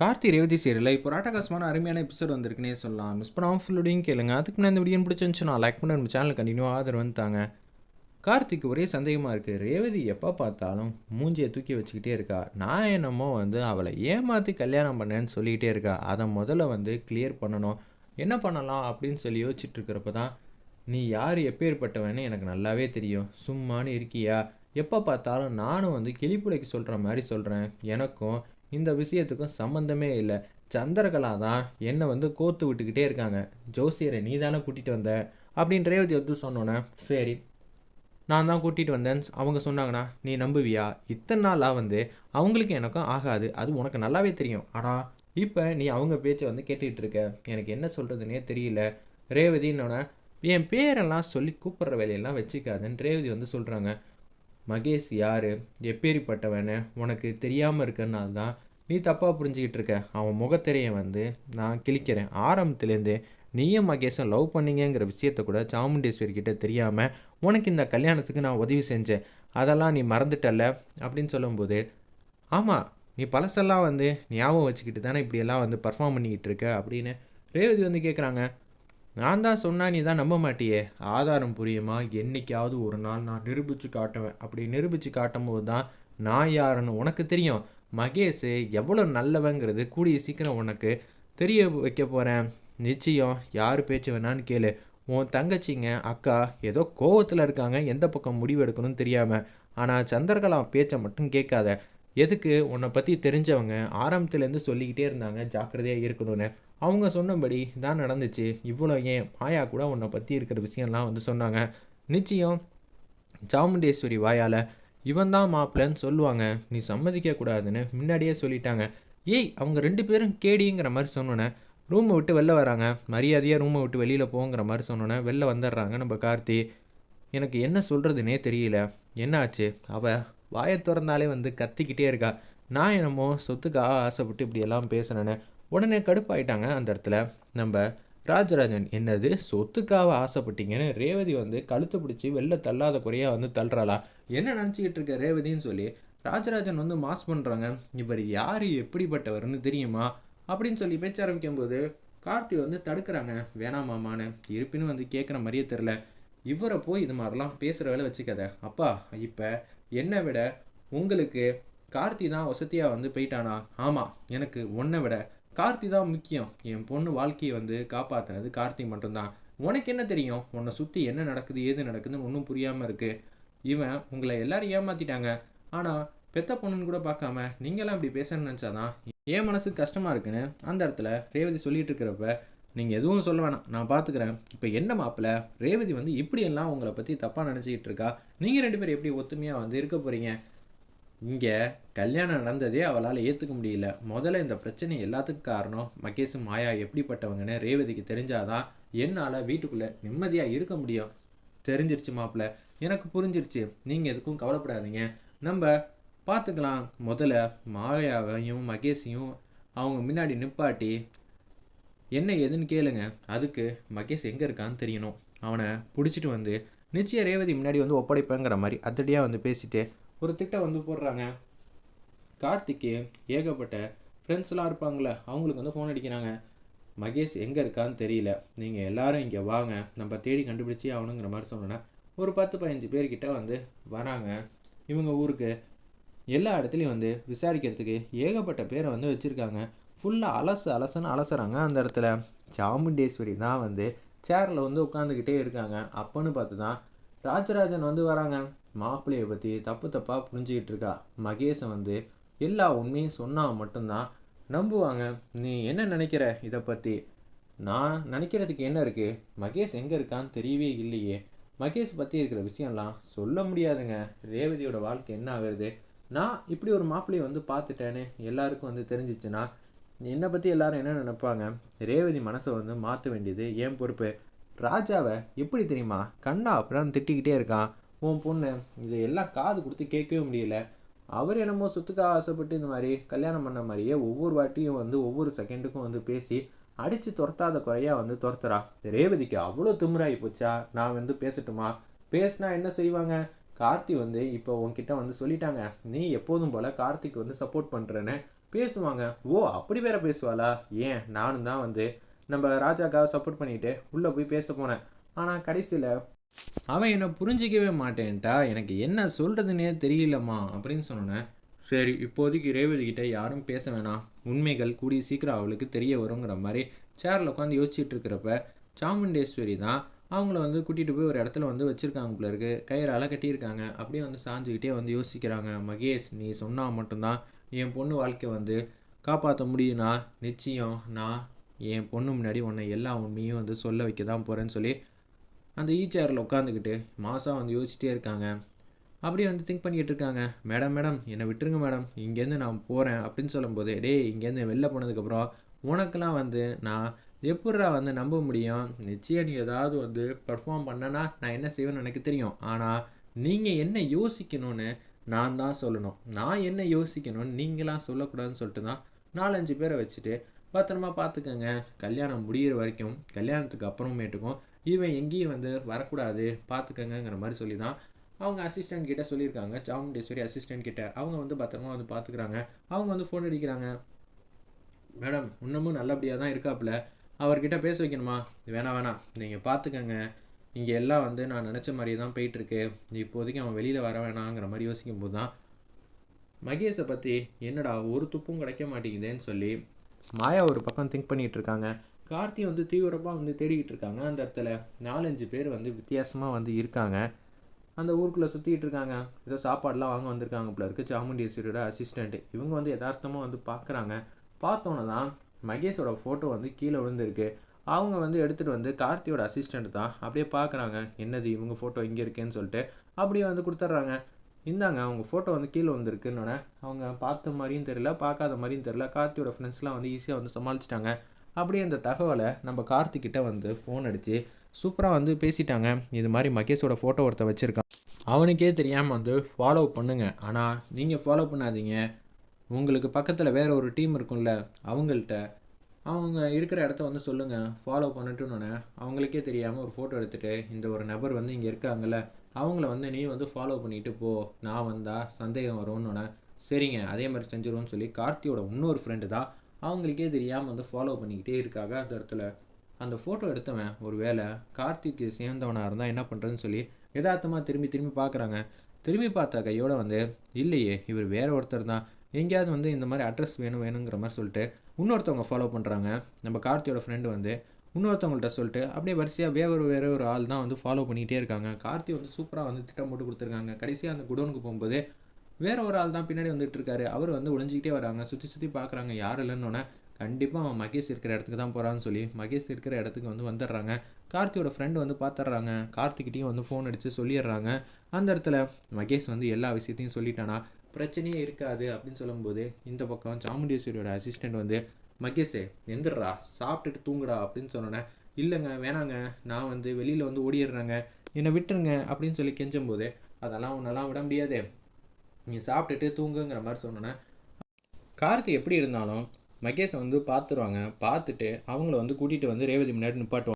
Karthi Revathi serial இப்போ ராட்டகாசமான அருமையான episode வந்திருக்குன்னே சொல்லலாம். மிஸ் பண்ணாமல் ஃபுல்லோடையும் கேளுங்க. அதுக்கு நான் இந்த வீடியோ பிடிச்சிருந்துச்சு நான் லைக் பண்ண நம்ம சேனல் கண்டினியூ ஆதரவு வந்துட்டாங்க. கார்த்திக் ஒரே சந்தேகமாக இருக்குது ரேவதி எப்போ பார்த்தாலும் மூஞ்சியை தூக்கி வச்சுக்கிட்டே இருக்கா. நான் என்னமோ வந்து அவளை ஏமாற்றி கல்யாணம் பண்ணேன்னு சொல்லிக்கிட்டே இருக்கா. அதை முதல்ல வந்து கிளியர் பண்ணணும். என்ன பண்ணலாம் அப்படின்னு சொல்லி யோசிச்சுட்டு இருக்கிறப்ப தான் நீ யார் எப்பேற்பட்டவன்னு எனக்கு நல்லாவே தெரியும். சும்மானு இருக்கியா? எப்போ பார்த்தாலும் நானும் வந்து கிளிப்புலைக்கு சொல்கிற மாதிரி சொல்கிறேன் எனக்கும் இந்த விஷயத்துக்கும் சம்மந்தமே இல்லை. சந்திரகலா தான் என்னை வந்து கோர்த்து விட்டுக்கிட்டே இருக்காங்க. ஜோசியரை நீ தானே கூட்டிகிட்டு வந்த? அப்படின்னு ரேவதி வந்து சொன்னோன்னே சரி நான் தான் கூட்டிகிட்டு வந்தேன் அவங்க சொன்னாங்கண்ணா நீ நம்புவியா? இத்தனை நாளாக வந்து அவங்களுக்கு எனக்கும் ஆகாது. அது உனக்கு நல்லாவே தெரியும். ஆனால் இப்போ நீ அவங்க பேச்சை வந்து கேட்டுக்கிட்டு இருக்க. எனக்கு என்ன சொல்கிறதுனே தெரியல. ரேவதின்னொன்னே என் பேரெல்லாம் சொல்லி கூப்பிட்ற வேலையெல்லாம் வச்சுக்காதுன்னு ரேவதி வந்து சொல்கிறாங்க மகேஷ் யார்? எப்பேரிப்பட்டவன்னு உனக்கு தெரியாமல் இருக்கனால தான் நீ தப்பாக புரிஞ்சுக்கிட்டு இருக்க. அவன் முகத்திரையை வந்து நான் கிழிக்கிறேன். ஆரம்பத்துலேருந்தே நீயும் மகேஷும் லவ் பண்ணீங்கங்கிற விஷயத்த கூட சாமுண்டேஸ்வரி கிட்டே தெரியாமல் உனக்கு இந்த கல்யாணத்துக்கு நான் உதவி செஞ்சேன். அதெல்லாம் நீ மறந்துட்டல்ல அப்படின்னு சொல்லும்போது ஆமாம் நீ பழசெல்லாம் வந்து ஞாபகம் வச்சுக்கிட்டு தானே இப்படியெல்லாம் வந்து பர்ஃபார்ம் பண்ணிக்கிட்டு இருக்க? அப்படின்னு ரேவதி வந்து கேட்குறாங்க நான் தான் சொன்னா நீ தான் நம்ப மாட்டியே. ஆதாரம் புரியுமா? என்னைக்காவது ஒரு நாள் நான் நிரூபித்து காட்டுவேன். அப்படி நிரூபித்து காட்டும் போது தான் நான் யாருன்னு உனக்கு தெரியும். மகேஷ் எவ்வளோ நல்லவங்கிறது கூடிய சீக்கிரம் உனக்கு தெரிய வைக்க போகிறேன் நிச்சயம் யார் பேச்சு வேணான்னு கேளு. உன் தங்கச்சிங்க அக்கா ஏதோ கோவத்தில் இருக்காங்க. எந்த பக்கம் முடிவு எடுக்கணும்னு தெரியாமல் ஆனால் சந்திரகலா பேச்சை மட்டும் கேட்காத. எதுக்கு உன்னை பற்றி தெரிஞ்சவங்க ஆரம்பத்துலேருந்து சொல்லிக்கிட்டே இருந்தாங்க. ஜாக்கிரதையாக இருக்கணும்னு. அவங்க சொன்னபடி தான் நடந்துச்சு. இவ்வளோ ஏன்? மாயா கூட உன்னை பற்றி இருக்கிற விஷயம்லாம் வந்து சொன்னாங்க. நிச்சயம் சாமுண்டேஸ்வரி வாயால் இவன் தான் மாப்பிள்ளன்னு சொல்லுவாங்க. நீ சம்மதிக்க கூடாதுன்னு முன்னாடியே சொல்லிட்டாங்க. ஏய் அவங்க ரெண்டு பேரும் கேடிங்கிற மாதிரி சொன்னோன்னே ரூமை விட்டு வெளில வராங்க. மரியாதையாக ரூமை விட்டு வெளியில் போங்கிற மாதிரி சொன்னோன்னே வெளில வந்துடுறாங்க நம்ம கார்த்தி. எனக்கு என்ன சொல்கிறதுனே தெரியல. என்னாச்சு? அவள் வாயை திறந்தாலே வந்து கத்திக்கிட்டே இருக்கா. நான் என்னமோ சொத்துக்காக ஆசைப்பட்டு இப்படியெல்லாம் பேசுனேன்னு உடனே கடுப்பாயிட்டாங்க அந்த இடத்துல. நம்ம ராஜராஜன் என்னது? சொத்துக்காக ஆசைப்பட்டீங்கன்னு ரேவதி வந்து கழுத்தை பிடிச்சி வெளில தள்ளாத குறையாக வந்து தள்ளுறாளா? என்ன நினச்சிக்கிட்டு இருக்க ரேவதின்னு சொல்லி ராஜராஜன் வந்து மாஸ் பண்ணுறாங்க இவர் யார்? எப்படிப்பட்டவர்னு தெரியுமா? அப்படின்னு சொல்லி பேச்ச ஆரம்பிக்கும்போது கார்த்தி வந்து தடுக்கிறாங்க. வேணாம் மாமான்னு. இருப்பினும் வந்து கேட்குற மாதிரியே தெரில இவரை போய் இது மாதிரிலாம் பேசுகிற வேலை வச்சுக்காத. அப்பா இப்போ என்னை விட உங்களுக்கு கார்த்தி தான் வசதியாக வந்து போயிட்டானா? ஆமாம் எனக்கு உன்னை விட கார்த்தி தான் முக்கியம். என் பொண்ணு வாழ்க்கையை வந்து காப்பாற்றினது கார்த்தி மட்டும்தான். உனக்கு என்ன தெரியும்? உன்னை சுற்றி என்ன நடக்குது ஏது நடக்குதுன்னு ஒன்றும் புரியாமல் இருக்குது இவன் உங்களை எல்லாரும் ஏமாற்றிட்டாங்க ஆனால் பெத்த பொண்ணுன்னு கூட பார்க்காம நீங்களாம் இப்படி பேசணும்னு நினச்சாதான் என் மனசுக்கு கஷ்டமாக இருக்குன்னு அந்த இடத்துல ரேவதி சொல்லிட்டு இருக்கிறப்ப நீங்கள் எதுவும் சொல்ல வேணாம். நான் பார்த்துக்கிறேன் இப்போ என்ன மாப்பிள்ள ரேவதி வந்து இப்படியெல்லாம் உங்களை பற்றி தப்பாக நினச்சிக்கிட்டு இருக்கா? நீங்கள் ரெண்டு பேரும் எப்படி ஒத்துமையாக வந்து இருக்க போகிறீங்க இங்கே கல்யாணம் நடந்ததே அவளால் ஏற்றுக்க முடியல. முதல்ல இந்த பிரச்சனை எல்லாத்துக்கும் காரணம் மகேஷ் மாயா எப்படிப்பட்டவங்கன்னு ரேவதிக்கு தெரிஞ்சாதான் என்னால் வீட்டுக்குள்ளே நிம்மதியாக இருக்க முடியும். தெரிஞ்சிருச்சு மாப்பிள்ள. எனக்கு புரிஞ்சிருச்சு. நீங்கள் எதுக்கும் கவலைப்படாதீங்க. நம்ம பார்த்துக்கலாம் முதல்ல மாயாவையும் மகேஷையும் அவங்க முன்னாடி நிப்பாட்டி என்ன ஏதுன்னு கேளுங்க. அதுக்கு மகேஷ் எங்கே இருக்கான்னு தெரியணும். அவனை பிடிச்சிட்டு வந்து நிச்சயம் ரேவதி முன்னாடி வந்து ஒப்படைப்பேங்கிற மாதிரி அத்தடியாக வந்து பேசிட்டு ஒரு திட்டம் வந்து போடுறாங்க. கார்த்திக்கு ஏகப்பட்ட ஃப்ரெண்ட்ஸ்லாம் இருப்பாங்களே அவங்களுக்கு வந்து ஃபோன் அடிக்கிறாங்க. மகேஷ் எங்கே இருக்கான்னு தெரியல. நீங்கள் எல்லாரும் இங்கே வாங்க. நம்ம தேடி கண்டுபிடிச்சி ஆகணுங்கிற மாதிரி சொன்னோன்னா ஒரு பத்து பதினஞ்சு பேர்கிட்ட வந்து வராங்க. இவங்க ஊருக்கு எல்லா இடத்துலையும் வந்து விசாரிக்கிறதுக்கு ஏகப்பட்ட பேரை வந்து வச்சுருக்காங்க. ஃபுல்லாக அலசு அலசுன்னு அலசுறாங்க அந்த இடத்துல. சாமுண்டேஸ்வரி தான் வந்து சேரில் வந்து உட்காந்துக்கிட்டே இருக்காங்க. அப்போன்னு பார்த்து தான் ராஜராஜன் வந்து வராங்க. மாப்பிள்ளையை பற்றி தப்பு தப்பாக புரிஞ்சுக்கிட்டு இருக்கா? மகேஷை வந்து எல்லா உண்மையும் சொன்னால் மட்டும்தான். நம்புவாங்க. நீ என்ன நினைக்கிற இதை பற்றி நான் நினைக்கிறதுக்கு என்ன இருக்குது மகேஷ் எங்கே இருக்கான்னு தெரியவே இல்லையே. மகேஷ் பற்றி இருக்கிற விஷயம்லாம் சொல்ல முடியாதுங்க. ரேவதியோட வாழ்க்கை என்ன ஆகுறது? நான் இப்படி ஒரு மாப்பிள்ளையை வந்து பார்த்துட்டேன்னு எல்லாருக்கும் வந்து தெரிஞ்சிச்சுன்னா என்னை பற்றி எல்லாரும் என்ன நினைப்பாங்க? ரேவதி மனசை வந்து மாற்ற வேண்டியது ஏன் பொறுப்பு? ராஜாவை எப்படி தெரியுமா? கண்ணா அப்படிலாம் திட்டிக்கிட்டே இருக்கான். உன் பொண்ணு இது எல்லாம் காது கொடுத்து கேட்கவே முடியல. அவர் என்னமோ சொத்துக்காக ஆசைப்பட்டு இந்த மாதிரி கல்யாணம் பண்ண மாதிரியே ஒவ்வொரு வாட்டியும் வந்து ஒவ்வொரு செகண்டுக்கும் வந்து பேசி அடித்து துரத்தாத குறையாக வந்து துரத்துறா. ரேவதிக்கு அவ்வளோ திமுறாகி போச்சா? நான் வந்து பேசட்டுமா? பேசினா என்ன செய்வாங்க? கார்த்தி வந்து இப்போ உன்கிட்ட வந்து சொல்லிட்டாங்க. நீ எப்போதும் போல் கார்த்திக் வந்து சப்போர்ட் பண்ணுறேன்னு பேசுவாங்க. ஓ அப்படி வேற பேசுவாளா? ஏன்? நானும் தான் வந்து நம்ம ராஜாக்காக சப்போர்ட் பண்ணிட்டு உள்ளே போய் பேச போனேன். ஆனால் கடைசியில் அவன் என்னை புரிஞ்சிக்கவே மாட்டேன்ட்டா. எனக்கு என்ன சொல்கிறதுனே தெரியலம்மா அப்படின்னு சொன்னேன் சரி இப்போதைக்கு ரேவதி கிட்டே யாரும் பேச வேணாம். உண்மைகள் கூடிய சீக்கிரம் அவளுக்கு தெரிய வருங்கிற மாதிரி சேரில் உட்காந்து யோசிச்சுட்டு இருக்கிறப்ப சாமுண்டேஸ்வரி தான் அவங்கள வந்து கூட்டிகிட்டு போய் ஒரு இடத்துல வந்து வச்சுருக்காங்க போல இருக்கு. கயிறால் கட்டியிருக்காங்க அப்படியே வந்து சாஞ்சுக்கிட்டே வந்து யோசிக்கிறாங்க. மகேஷ் நீ சொன்னால் மட்டும்தான் என் பொண்ணு வாழ்க்கை வந்து காப்பாற்ற முடியும்னா நிச்சயம் நான் என் பொண்ணு முன்னாடி உன்னை எல்லா உண்மையும் வந்து சொல்ல வைக்க தான் போகிறேன்னு சொல்லி அந்த e ஈச்சேரில் உட்காந்துக்கிட்டு மாதம் வந்து யோசிச்சிட்டே இருக்காங்க. அப்படியே வந்து திங்க் பண்ணிக்கிட்டு இருக்காங்க. மேடம் மேடம் என்னை விட்டுருங்க மேடம். இங்கேருந்து நான் போகிறேன் அப்படின்னு சொல்லும்போது டேய் இங்கேருந்து வெளில போனதுக்கப்புறம் உனக்கெல்லாம் வந்து நான் எப்பட்றா வந்து நம்ப முடியும்? நிச்சயம் நீ ஏதாவது வந்து பர்ஃபார்ம் பண்ணனா நான் என்ன செய்வேன்னு எனக்கு தெரியும். ஆனால் நீங்கள் என்ன யோசிக்கணும்னு நான் தான் சொல்லணும். நான் என்ன யோசிக்கணும்னு நீங்களாம் சொல்லக்கூடாதுன்னு சொல்லிட்டு தான் நாலஞ்சு பேரை வச்சுட்டு பத்திரமா பார்த்துக்கோங்க. கல்யாணம் முடிகிற வரைக்கும் கல்யாணத்துக்கு அப்புறமேட்டுக்கும் இவன் எங்கேயும் வந்து வரக்கூடாது பார்த்துக்கங்கிற மாதிரி சொல்லி தான் அவங்க அசிஸ்டன்ட் கிட்ட சொல்லியிருக்காங்க. சாமுண்டேஸ்வரி அசிஸ்டன்ட் கிட்ட. அவங்க வந்து பத்திரமா வந்து பார்த்துக்கிறாங்க அவங்க வந்து ஃபோன் அடிக்கிறாங்க. மேடம் இன்னமும் நல்லபடியாக தான் இருக்காப்புல. அவர்கிட்ட பேச வைக்கணுமா? வேணாம் வேணாம். நீங்கள் பார்த்துக்கங்க இங்கே எல்லாம் வந்து நான் நினச்ச மாதிரியே தான் போயிட்டுருக்கு. இப்போதைக்கு அவன் வெளியில் வர வேணாங்கிற மாதிரி யோசிக்கும் போது தான் மகேஷை பற்றி என்னடா ஒரு துப்பும் கிடைக்க மாட்டேங்குதேன்னு சொல்லி மாயா ஒரு பக்கம் திங்க் பண்ணிகிட்டு இருக்காங்க. கார்த்தி வந்து தீவிரமாக வந்து தேடிக்கிட்டு இருக்காங்க. அந்த இடத்துல நாலஞ்சு பேர் வந்து வித்தியாசமாக வந்து இருக்காங்க. அந்த ஊருக்குள்ளே சுற்றிக்கிட்டு இருக்காங்க. ஏதோ சாப்பாடுலாம் வாங்க வந்திருக்காங்க போல இருக்குது சாமுண்டீஸ்வரியோட அசிஸ்டண்ட்டு இவங்க வந்து யதார்த்தமாக வந்து பார்க்குறாங்க பார்த்தோன்னே தான் மகேஷோட ஃபோட்டோ வந்து கீழே விழுந்திருக்கு. அவங்க வந்து எடுத்துகிட்டு வந்து கார்த்தியோட அசிஸ்டண்ட் தான் அப்படியே பார்க்குறாங்க என்னது இவங்க ஃபோட்டோ இங்கே இருக்கேன்னு சொல்லிட்டு அப்படியே வந்து கொடுத்துட்றாங்க. இந்தாங்க அவங்க ஃபோட்டோ வந்து கீழே வந்திருக்குன்னொன்னே அவங்க பார்த்த மாதிரியும் தெரியல பார்க்காத மாதிரியும் தெரியல. கார்த்தியோட ஃப்ரெண்ட்ஸ்லாம் வந்து ஈஸியாக வந்து சமாளிச்சிட்டாங்க. அப்படி இந்த தகவலை நம்ம கார்த்திக்கிட்ட வந்து ஃபோன் அடித்து சூப்பராக வந்து பேசிட்டாங்க. இது மாதிரி மகேஷோட ஃபோட்டோ ஒருத்தன் வச்சுருக்கான். அவனுக்கே தெரியாமல் வந்து ஃபாலோ பண்ணுங்கள் ஆனால் நீங்கள் ஃபாலோ பண்ணாதீங்க. உங்களுக்கு பக்கத்தில் வேறு ஒரு டீம் இருக்கும்ல அவங்கள்ட்ட அவங்க இருக்கிற இடத்த வந்து சொல்லுங்கள் ஃபாலோ பண்ணட்டுன்னு அவங்களுக்கே தெரியாமல் ஒரு ஃபோட்டோ எடுத்துகிட்டு இந்த ஒரு நபர் வந்து இங்கே இருக்காங்கல்ல அவங்கள வந்து நீ வந்து ஃபாலோ பண்ணிட்டு போ. நான் வந்தால் சந்தேகம் வரும்னு சரிங்க அதே மாதிரி செஞ்சிருவோன்னு சொல்லி கார்த்தியோட இன்னொரு ஃப்ரெண்டு தான் அவங்களுக்கே தெரியாமல் வந்து ஃபாலோ பண்ணிக்கிட்டே இருக்காங்க. அந்த இடத்துல அந்த ஃபோட்டோ எடுத்தவன் ஒரு வேளை கார்த்திக்கு சேர்ந்தவனாக இருந்தால் என்ன பண்ணுறதுன்னு சொல்லி யதார்த்தமாக திரும்பி திரும்பி பார்க்குறாங்க திரும்பி பார்த்த கையோட வந்து இல்லையே இவர் வேற ஒருத்தர் தான். எங்கேயாவது வந்து இந்த மாதிரி அட்ரஸ் வேணும் வேணுங்கிற மாதிரி சொல்லிட்டு இன்னொருத்தவங்க ஃபாலோ பண்ணுறாங்க நம்ம கார்த்தியோட ஃப்ரெண்டு வந்து இன்னொருத்தவங்கள்ட்ட சொல்லிட்டு அப்படியே வரிசையாக வேற ஒரு வேற ஒரு ஆள் தான் வந்து ஃபாலோ பண்ணிகிட்டே இருக்காங்க. கார்த்தி வந்து சூப்பராக வந்து திட்டம் போட்டு கொடுத்துருக்காங்க. கடைசியாக அந்த குடோனுக்கு போகும்போது வேற ஒரு ஆள் தான் பின்னாடி வந்துட்டு இருக்காரு. அவர் வந்து ஒளிஞ்சிக்கிட்டே வராங்க. சுற்றி சுற்றி பார்க்குறாங்க யார் இல்லைன்னொன்னே கண்டிப்பாக அவன் மகேஷ் இருக்கிற இடத்துக்கு தான் போகிறான்னு சொல்லி மகேஷ் இருக்கிற இடத்துக்கு வந்து வந்துடுறாங்க. கார்த்தியோட ஃப்ரெண்டு வந்து பார்த்துட்றாங்க கார்த்திக்கிட்டையும் வந்து ஃபோன் அடித்து சொல்லிடுறாங்க. அந்த இடத்துல மகேஷ் வந்து எல்லா விஷயத்தையும் சொல்லிட்டானா? பிரச்சனையே இருக்காது அப்படின்னு சொல்லும்போது இந்த பக்கம் சாமுண்டீஸ்வரியோட அசிஸ்டண்ட் வந்து மகேஷே எந்திரா சாப்பிட்டுட்டு தூங்குடா அப்படின்னு சொன்னோன்னே இல்லைங்க வேணாங்க. நான் வந்து வெளியில் வந்து ஓடிடுறேங்க. என்னை விட்டுருங்க அப்படின்னு சொல்லி கெஞ்சும்போது அதெல்லாம் உன்னெல்லாம் விட முடியாது. நீ சாப்பிட்டுட்டு தூங்குங்கிற மாதிரி சொன்னோன்னே கார்த்தி எப்படி இருந்தாலும் மகேஷை வந்து பார்த்துருவாங்க. பார்த்துட்டு அவங்கள வந்து கூட்டிகிட்டு வந்து ரேவதி முன்னாடி நிப்பாட்டுவாங்க.